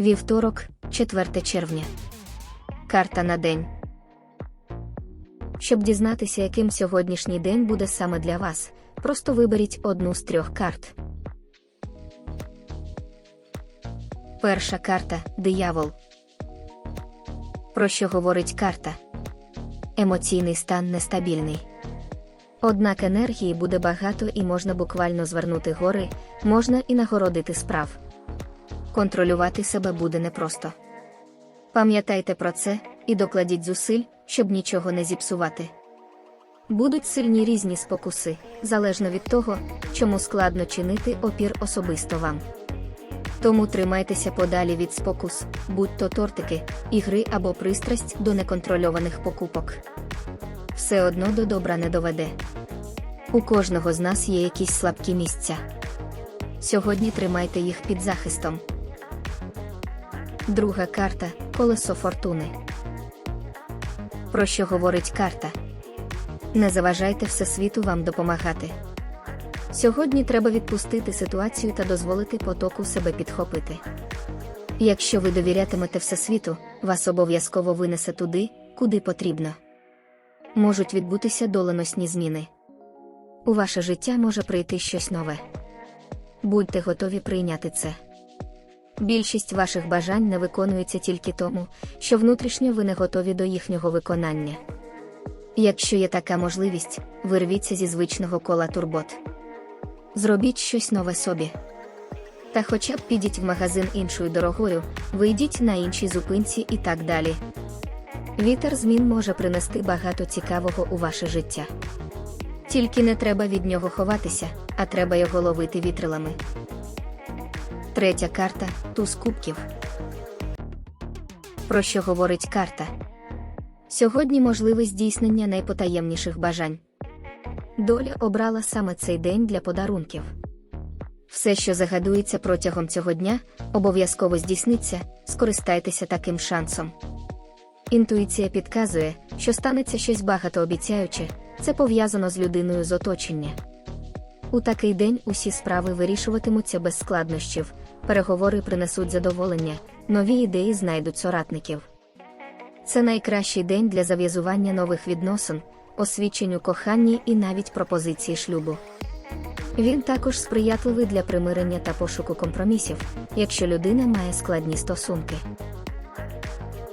Вівторок, 4 червня. Карта на день. Щоб дізнатися, яким сьогоднішній день буде саме для вас, просто виберіть одну з трьох карт. Перша карта диявол. Про що говорить карта? Емоційний стан нестабільний. Однак енергії буде багато і можна буквально звернути гори, можна і нагородити справ. Контролювати себе буде непросто. Пам'ятайте про це і докладіть зусиль, щоб нічого не зіпсувати. Будуть сильні різні спокуси, залежно від того, чому складно чинити опір особисто вам. Тому тримайтеся подалі від спокус, будь то тортики, ігри або пристрасть до неконтрольованих покупок. Все одно до добра не доведе. У кожного з нас є якісь слабкі місця. Сьогодні тримайте їх під захистом. Друга карта колесо фортуни. Про що говорить карта? Не заважайте Всесвіту вам допомагати. Сьогодні треба відпустити ситуацію та дозволити потоку себе підхопити. Якщо ви довірятимете Всесвіту, вас обов'язково винесе туди, куди потрібно. Можуть відбутися доленосні зміни. У ваше життя може прийти щось нове. Будьте готові прийняти це. Більшість ваших бажань не виконується тільки тому, що внутрішньо ви не готові до їхнього виконання. Якщо є така можливість, вирвіться зі звичного кола турбот. Зробіть щось нове собі. Та хоча б підіть в магазин іншою дорогою, вийдіть на іншій зупинці і так далі. Вітер змін може принести багато цікавого у ваше життя. Тільки не треба від нього ховатися, а треба його ловити вітрилами. Третя карта туз кубків. Про що говорить карта? Сьогодні можливе здійснення найпотаємніших бажань. Доля обрала саме цей день для подарунків. Все, що загадується протягом цього дня, обов'язково здійсниться, скористайтеся таким шансом. Інтуїція підказує, що станеться щось багатообіцяюче, це пов'язано з людиною з оточення. У такий день усі справи вирішуватимуться без складнощів, переговори принесуть задоволення, нові ідеї знайдуть соратників. Це найкращий день для зав'язування нових відносин, освічень у коханні і навіть пропозиції шлюбу. Він також сприятливий для примирення та пошуку компромісів, якщо людина має складні стосунки.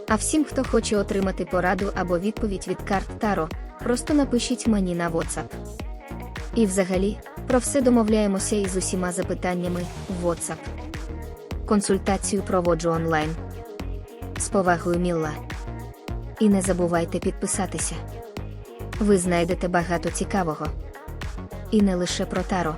А всім, хто хоче отримати пораду або відповідь від карт Таро, просто напишіть мені на WhatsApp. І взагалі, про все домовляємося із усіма запитаннями в WhatsApp. Консультацію проводжу онлайн. З повагою Мілла. І не забувайте підписатися. Ви знайдете багато цікавого. І не лише про таро.